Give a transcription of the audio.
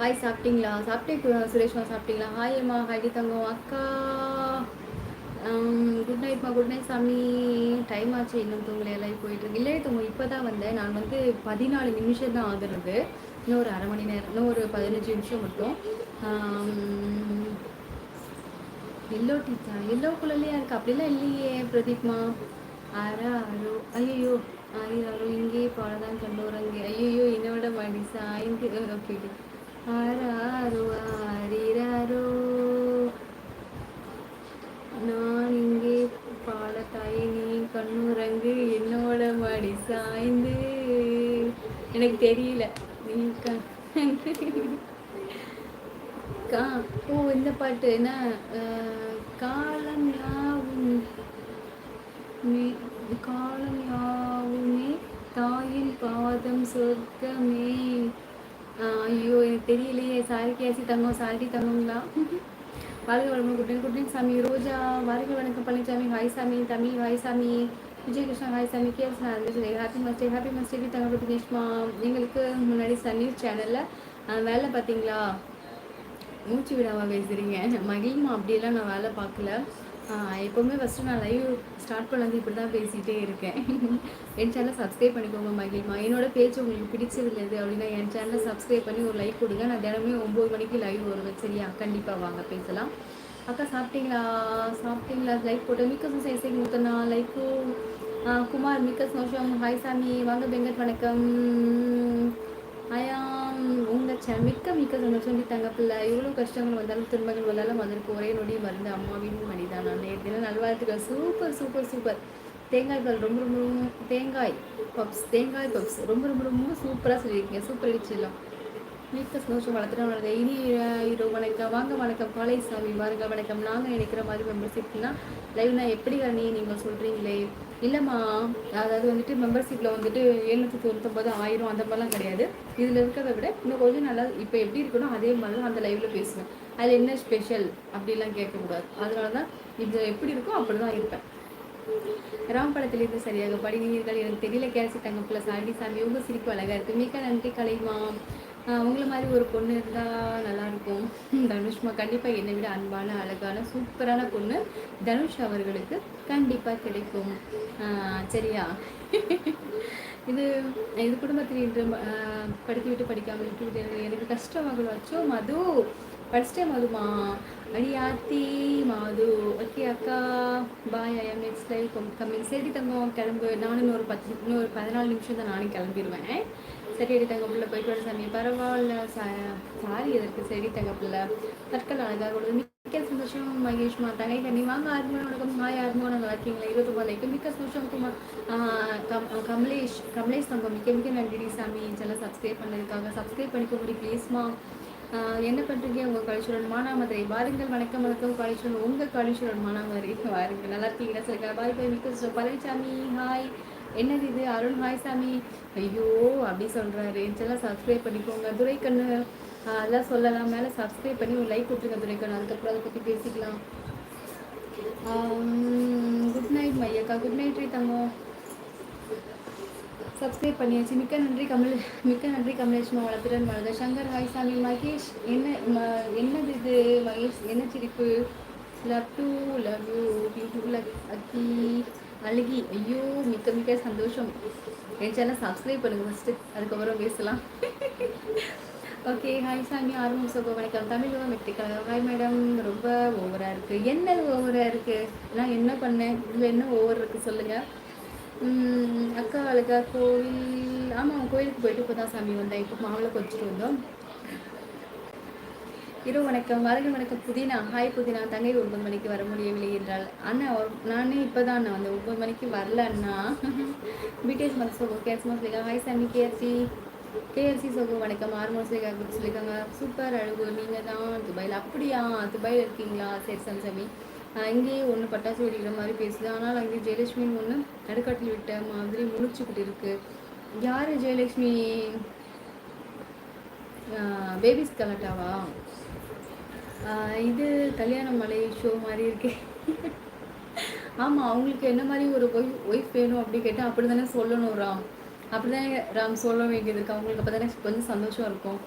Hi சாப்பிட்டீங்களா? சாப்பிட்டே சுரேஷ்மா சாப்பிட்டீங்களா? ஹாய் அம்மா. ஹாய்டி தங்கம். அக்கா குட் நைட்மா குட் நைட் சாமி. டைம் ஆச்சு. இன்னும் தூங்கல. எல்லாம் போயிட்டுருக்கு இல்லை தூங்க இப்போ தான் வந்தேன். நான் வந்து பதினாலு நிமிஷம் தான் ஆகுறது. இன்னும் ஒரு அரை மணி நேரம் இன்னும் ஒரு பதினஞ்சு நிமிஷம் மட்டும். எல்லோ டீச்சா எல்லோ குழந்தையா இருக்கு? அப்படிலாம் இல்லையே பிரதீப்மா. ஆரா ஆரோ ஐயோ ஆயிராரோ இங்கே பாடதான் கண்டோரங்கே. ஐயோ என்னோட மடிசா சாய்ந்து. ஓகே ஓகே ஆராரோ ஆரிராரோ நான் இங்கே பாடத்தாயே நீ கண்ணுரங்கு என்னோட மடி சாய்ந்து. எனக்கு தெரியல நீ கா ஓ இந்த பாட்டு என்ன? காலம் யாவும் காலம் யாவுமே தாயின் பாதம் சொர்க்கமே. ஐயோ எனக்கு தெரியலையே. சாரிக்கு ஏசி தங்கம் சாரி தங்கம்லாம் வாழ்க வளமுடன் குட்டன் குட்டன் சாமி. ரோஜா வாழ்க வணக்கம் பழனிசாமி ஹாய் சாமி. தமிழ் ஹாய் சாமி. விஜயகிருஷ்ணா ஹாய் சாமி. கேஎஸ் நான் ஹாப்பி மஸ்டே ஹாப்பி மஸ்டே தங்க தினேஷ்மா எங்களுக்கு முன்னாடி சன்னீர் சேனலில் வேலை பார்த்தீங்களா? மூச்சு விடாமல் பேசுகிறீங்க மகிழ்மா அப்படியெல்லாம் நான் வேலை பார்க்கல. எப்போவுமே ஃபஸ்ட்டு நான் லைவ் ஸ்டார்ட் பண்ணது இப்படி தான் பேசிகிட்டே இருக்கேன். என் சேனலை சப்ஸ்கிரைப் பண்ணிக்கோங்க மகிழ்மா. என்னோட பேச்சு உங்களுக்கு பிடிச்சதில்லை எது அப்படின்னா என் சேனலை சப்ஸ்கிரைப் பண்ணி ஒரு லைக் கொடுங்க. நான் தினமே ஒம்பது மணிக்கு லைவ் வருவேன். சரியா? கண்டிப்பாக வாங்க பேசலாம். அக்கா சாப்பிட்டீங்களா? சாப்பிட்டீங்களா? லைக் போட்டு. மிக்க சைஸை முத்தனா லைக்கும் குமார் மிக்க சந்தோஷம். ஹாய் சாமி. வாங்க பெங்கட் வணக்கம். மிக்க மிக்க சந்தோஷம். தங்க பிள்ளை இவ்வளோ கஷ்டங்கள் வந்தாலும் துன்பங்கள் வந்தாலும் அதற்கு ஒரே நொடி மருந்து அம்மாவின் மணிதான். நான் நேரத்தில் நல்வாழ்த்துக்கள். Super super super. தேங்காய் பால் ரொம்ப ரொம்ப தேங்காய் பப்ஸ் தேங்காய் பப்ஸ். ரொம்ப ரொம்ப ரொம்ப சூப்பராக சொல்லியிருக்கீங்க. சூப்பர் அடிச்சிடலாம். மிக்க சந்தோஷம். வளர்த்துட்டு வளர்க்க இனி வாங்க வணக்கம். காலை சாமி வாருங்க வணக்கம். நாங்கள் நினைக்கிற மாதிரி மெம்பர்ஷிப்னா லைவ்னா எப்படி கண்ணி நீங்கள் சொல்கிறீங்களே இல்லைம்மா அதாவது வந்துட்டு மெம்பர்ஷிப்பில் வந்துட்டு எழுநூற்றி தொண்ணூத்தொம்பது ஆயிரம் அந்த மாதிரிலாம் கிடையாது. இதில் இருக்கிறத விட இன்னும் கொஞ்சம் நல்லா இப்போ எப்படி இருக்கணும் அதே மாதிரி தான் அந்த லைவில் பேசுவேன். அதில் என்ன ஸ்பெஷல் அப்படிலாம் கேட்கக்கூடாது. அதனால தான் இது எப்படி இருக்கோ அப்படி தான் இருப்பேன். ராம் படத்திலிருந்து சரியாக படிக்கிறீர்கள். எனக்கு தெரியல கேசி தங்க ப்ளஸ் சாமி. உங்கள் சிரிப்பு அழகாக இருக்குது மிக்க நன்றி கலைமா. உங்களை மாதிரி ஒரு பொண்ணு இருந்தால் நல்லாயிருக்கும். தனுஷ்மா கண்டிப்பாக என்னை விட அன்பான அழகான சூப்பரான பொண்ணு தனுஷ் அவர்களுக்கு கண்டிப்பாக கிடைக்கும். சரியா? இது இது குடும்பத்தில் இன்று படித்து விட்டு படிக்காமல் விட்டு எனக்கு கஷ்டமாக வச்சோ மது படிச்சிட்டே மதுமா? ஆத்தி மாது. ஓகே அக்கா. Bye I am next life coming சரி தங்கம் கிளம்பு. நானும் இன்னொரு பத்து இன்னொரு பதினாலு நிமிஷம் தான் நானும் கிளம்பிடுவேன் சரி அடி தங்க பிள்ளை போயிட்டு வர சாமி பரவாயில்ல சாரி எதற்கு சரி தங்க நற்கள் அழகாக கொடுது மிக்க சந்தோஷம் மகேஷ்மா. தங்கை கண்ணி வாங்க ஆர்மோ வணக்கம். ஹாய் ஆர்மோ நல்லா இருக்கீங்களா? இருபத்தி ஒன்பது மிக்க சந்தோஷம் குமார். கமலேஷ் கமலேஷ் தங்கம். மிக்க மிக்க நன்றி சாமி. இதெல்லாம் சப்ஸ்கிரைப் பண்ணியிருக்காங்க சப்ஸ்கிரைப் பண்ணிக்க முடியும் ப்ளீஸ்மா என்ன பண்ணுறீங்க உங்கள் காலேஸ்வரன் மானாமதுரை. வாருங்கள் வணக்கம் வணக்கம். காலேஸ்வரன் உங்கள் காலேஸ்வரன் மானாமதுரை. வாருங்கள். நல்லா இருக்கீங்களா? சொல்லுங்க பாய் பாய். மிக்க பழனிசாமி ஹாய். என்னது இது? அருண் ஹாய் சாமி. ஐயோ அப்படி சொல்கிறாரு இதெல்லாம் சப்ஸ்கிரைப் பண்ணிக்கோங்க. துரைக்கண்ணு அதெல்லாம் சொல்லலாம். மேலே சப்ஸ்கிரைப் பண்ணி ஒரு லைக் கொடுத்துருங்க துரைக்கண்ணு. அதுக்கப்புறம் அதை பற்றி பேசிக்கலாம். குட் நைட் மையக்கா. குட் நைட் ரீ தங்கம். சப்ஸ்கிரைப் பண்ணியாச்சு. மிக்க நன்றி கமல் மிக்க நன்றி கமலேஷ் வளர்த்துடன் மலத சங்கர் ஹாய் சாமி. மகேஷ் என்ன என்னது இது? மகேஷ் என்ன சிரிப்பு? Love to love you beautiful அக்கி. அழுகி ஐயோ மிக்க மிக்க சந்தோஷம். என் சேனல் சப்ஸ்கிரைப் பண்ணுங்கள் ஃபஸ்ட்டு அதுக்கப்புறம் பேசலாம். ஓகே ஹாய் சாமி ஆர்வம் சோகோ வணக்கம். தமிழ் வெற்றிக்கழகம் ஹாய் மேடம் ரொம்ப ஓவராக இருக்குது என்ன ஓவராக இருக்குது நான் என்ன பண்ணேன்? இதில் என்ன ஓவர் இருக்குது சொல்லுங்கள் அக்கா அழகா கோவில். ஆமாம் கோயிலுக்கு போயிட்டு இப்போ தான் சாமி வந்தேன். இப்போ மாவளை கொஞ்சிட்டு வந்தோம் இரவு வணக்கம். வாழ்க வணக்கம். புதினா. ஹாய் புதினா. தங்கை ஒன்பது மணிக்கு வர முடியவில்லை என்றால் அண்ணா நானே இப்போ தான் அண்ணா அந்த ஒன்பது மணிக்கு வரல அண்ணா. பிடிஎஸ் மத் சோகோ கேஸ் சொல்லியிருக்காங்க ஹாய் சாமி கேஎஃப்சி கேஎஃப்சி சோகோ வணக்கம். ஆர்மோஸ் சொல்லியிருக்காங்க. சூப்பர் அழகு. நீங்கள் தான் துபாயில். அப்படியா? துபாயில் இருக்கீங்களா? சரி சாமி இங்கேயே ஒன்று பட்டாசு வெடிக்கிற மாதிரி பேசுது. ஆனால் அங்கே ஜெயலட்சுமி ஒன்று நடுக்காட்டில் விட்ட மாதிரி முடிச்சுக்கிட்டு இருக்கு. யார் ஜெயலட்சுமி? பேபிஸ் கலட்டாவா? இது கல்யாண மலை ஷோ மாதிரி இருக்கே. ஆமாம் அவங்களுக்கு என்ன மாதிரி ஒரு ஒய்ஃப் ஒய்ஃப் வேணும் அப்படி கேட்டால் அப்படி தானே சொல்லணும் ராம். அப்படி தானே ராம் சொல்ல வேண்டியது இருக்கு. அவங்களுக்கு அப்போ தானே கொஞ்சம் சந்தோஷம் இருக்கும்.